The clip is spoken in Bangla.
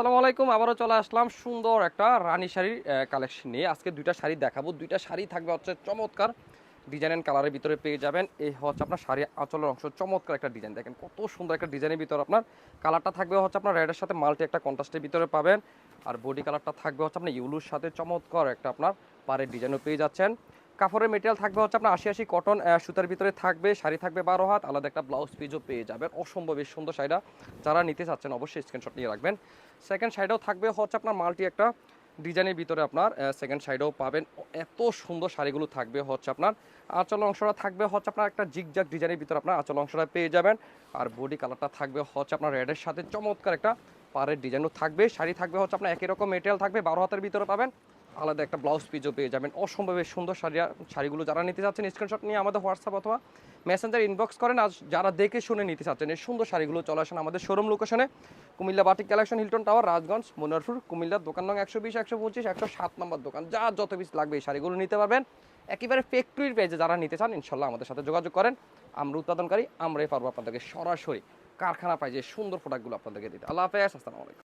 আসসালামু আলাইকুম, আবারও চলে আসলাম সুন্দর একটা রানী শাড়ির কালেকশন নিয়ে। আজকে দুইটা শাড়ি দেখাবো। দুইটা শাড়ি থাকবে হচ্ছে চমৎকার ডিজাইন অ্যান্ড কালারের ভিতরে পেয়ে যাবেন। এই হচ্ছে আপনার শাড়ি আঁচলের অংশ, চমৎকার একটা ডিজাইন দেখেন কত সুন্দর একটা ডিজাইনের ভিতরে আপনার কালারটা থাকবে হচ্ছে আপনার রেডের সাথে মাল্টি একটা কন্ট্রাস্টের ভিতরে পাবেন। আর বডি কালারটা থাকবে হচ্ছে আপনার ইউলুর সাথে চমৎকার একটা আপনার পাড়ের ডিজাইনও পেয়ে যাচ্ছেন। কাপড়ের মেটেরিয়াল থাকবে হচ্ছে আপনার আশি আশি কটন সুতার ভিতরে থাকবে, শাড়ি থাকবে বারো হাত, আলাদা একটা ব্লাউজ পিসও পেয়ে যাবেন। অসম্ভব সুন্দর শাড়িটা। যারা নিতে চাচ্ছেন অবশ্যই স্ক্রিনশট নিয়ে রাখবেন। সেকেন্ড সাইডেও থাকবে হচ্ছে আপনার মাল্টি একটা ডিজাইনের ভিতরে আপনার সেকেন্ড সাইডেও পাবেন। এত সুন্দর শাড়িগুলো থাকবে হচ্ছে আপনার। আঁচল অংশটা থাকবে হচ্ছে আপনার একটা জিগজাগ ডিজাইনের ভিতরে আপনার আঁচল অংশটা পেয়ে যাবেন। আর বডি কালারটা থাকবে হচ্ছে আপনার রেডের সাথে চমৎকার একটা পাড়ের ডিজাইনও থাকবে। শাড়ি থাকবে হচ্ছে আপনার একই রকম মেটেরিয়াল থাকবে, বারো হাতের ভিতরে পাবেন। আলাদা একটা ব্লাউজ পিসও পেয়ে যাবেন। অসম্ভব বেশ সুন্দর শাড়ি শাড়িগুলো যারা নিতে চাচ্ছেন স্ক্রিনশট নিয়ে আমাদের হোয়াটসঅ্যাপ অথবা মেসেঞ্জার ইনবক্স করেন। আর যারা দেখে শুনে নিতে চাচ্ছেন, এই সুন্দর শাড়িগুলো চলে আসেন আমাদের শোরুম লোকেশনে Comilla batik collection Hilton tower Rajganj Monoharpur কুমিল্লার দোকান নং একশো বিশ, একশো পঁচিশ, একশো সাত নম্বর দোকান। যা যত পিস লাগবে এই শাড়িগুলো নিতে পারবেন। একেবারে ফ্যাক্টরির পেজে যারা নিতে চান, ইনশাল্লাহ আমাদের সাথে যোগাযোগ করেন। আমরা উৎপাদনকারী, আমরাই পারব আপনাদেরকে সরাসরি কারখানা পাই যে সুন্দর প্রোডাক্টগুলো আপনাদেরকে দিতে। আল্লাহ হাফেজ, আসসালামু আলাইকুম।